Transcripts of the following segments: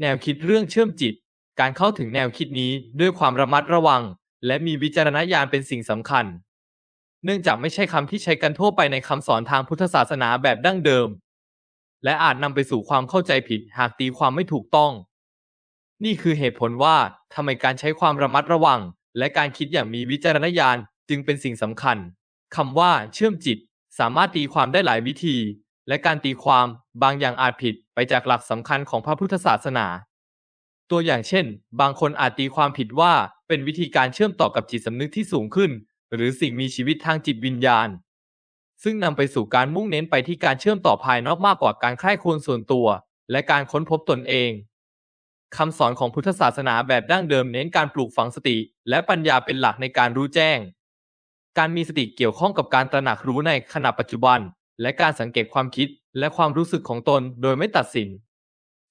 แนวคิดเรื่องเชื่อมจิต การเข้าถึงแนวคิดนี้ด้วยความระมัดระวัง และมีวิจารณญาณเป็นสิ่งสำคัญ เนื่องจากไม่ใช่คำที่ใช้กันทั่วไปในคำสอนทางพุทธศาสนาแบบดั้งเดิม และอาจนำไปสู่ความเข้าใจผิดหากตีความไม่ถูกต้อง นี่คือเหตุผลว่าทำไมการใช้ความระมัดระวัง และการคิดอย่างมีวิจารณญาณจึงเป็นสิ่งสำคัญคำว่าเชื่อมจิตสามารถตีความได้หลายวิธี และการตีความบางอย่างอาจผิดไปจากหลักสำคัญของพระพุทธศาสนา ตัวอย่างเช่น บางคนอาจตีความผิดว่าเป็นวิธีการเชื่อมต่อกับจิตสำนึกที่สูงขึ้น หรือสิ่งมีชีวิตทางจิตวิญญาณ ซึ่งนำไปสู่การมุ่งเน้นไปที่การเชื่อมต่อภายนอกมากกว่าการใคร่ควญส่วนตัว และการค้นพบตนเองคำสอนของพุทธศาสนาแบบดั้งเดิมเน้นการปลูกฝังสติ และปัญญาเป็นหลักในการรู้แจ้ง การมีสติเกี่ยวข้องกับการตระหนักรู้ในขณะปัจจุบัน และการสังเกตความคิดและความรู้สึกของตนโดยไม่ตัดสิน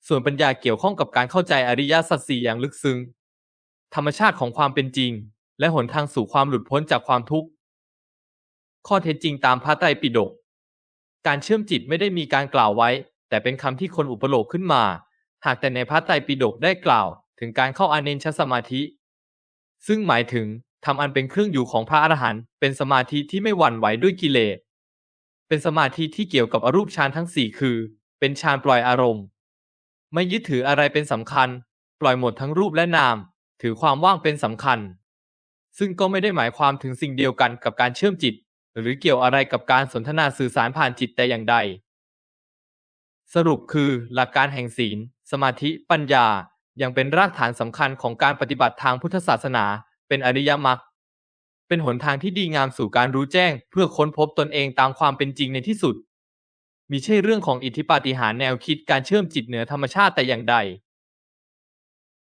ส่วนปัญญาเกี่ยวข้องกับการเข้าใจอริยสัจสี่อย่างลึกซึ้ง ธรรมชาติของความเป็นจริง และหนทางสู่ความหลุดพ้นจากความทุกข์ ข้อเท็จจริงตามพระไตรปิฎก การเชื่อมจิตไม่ได้มีการกล่าวไว้ แต่เป็นคำที่คนอุปโลกขึ้นมา หากแต่ในพระไตรปิฎกได้กล่าว ถึงการเข้าอาเนชสมาธิ ซึ่งหมายถึงทำอันเป็นเครื่องอยู่ของพระอรหันต์เป็นสมาธิที่ไม่หวั่นไหวด้วยกิเลส เป็นสมาธิที่เกี่ยวกับอรูปฌานทั้งสี่คือ เป็นฌานปล่อยอารมณ์ ไม่ยึดถืออะไรเป็นสำคัญ ปล่อยหมดทั้งรูปและนาม ถือความว่างเป็นสำคัญ ซึ่งก็ไม่ได้หมายความถึงสิ่งเดียวกันกับการเชื่อมจิต หรือเกี่ยวอะไรกับการสนทนาสื่อสารผ่านจิตแต่อย่างใด สรุปคือหลักการแห่งศีล สมาธิ ปัญญายังเป็นรากฐานสำคัญของการปฏิบัติทางพุทธศาสนา เป็นอริยมรรค เป็นหนทางที่ดีงามสู่การรู้แจ้ง เพื่อค้นพบตนเองตามความเป็นจริงในที่สุดมีใช่เรื่องของอิทธิปาฏิหาริย์แนวคิดการเชื่อมจิตเหนือธรรมชาติแต่อย่างใด